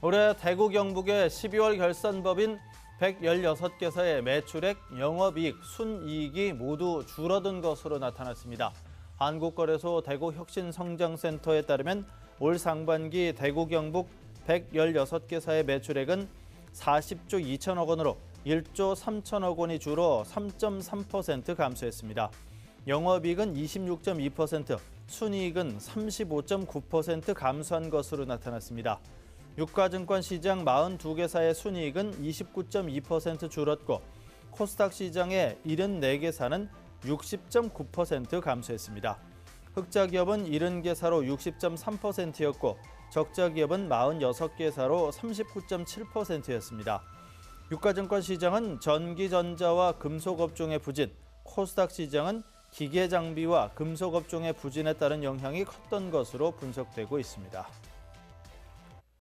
올해 대구 경북의 12월 결산법인 116개사의 매출액, 영업이익, 순이익이 모두 줄어든 것으로 나타났습니다. 한국거래소 대구혁신성장센터에 따르면 올 상반기 대구 경북 116개사의 매출액은 40조 2천억 원으로 1조 3천억 원이 줄어 3.3% 감소했습니다. 영업이익은 26.2%, 순이익은 35.9% 감소한 것으로 나타났습니다. 유가증권 시장 42개사의 순이익은 29.2% 줄었고 코스닥 시장의 74개사는 60.9% 감소했습니다. 흑자 기업은 70개사로 60.3%였고 적자 기업은 46개사로 39.7%였습니다. 유가증권 시장은 전기전자와 금속업종의 부진, 코스닥 시장은 기계장비와 금속업종의 부진에 따른 영향이 컸던 것으로 분석되고 있습니다.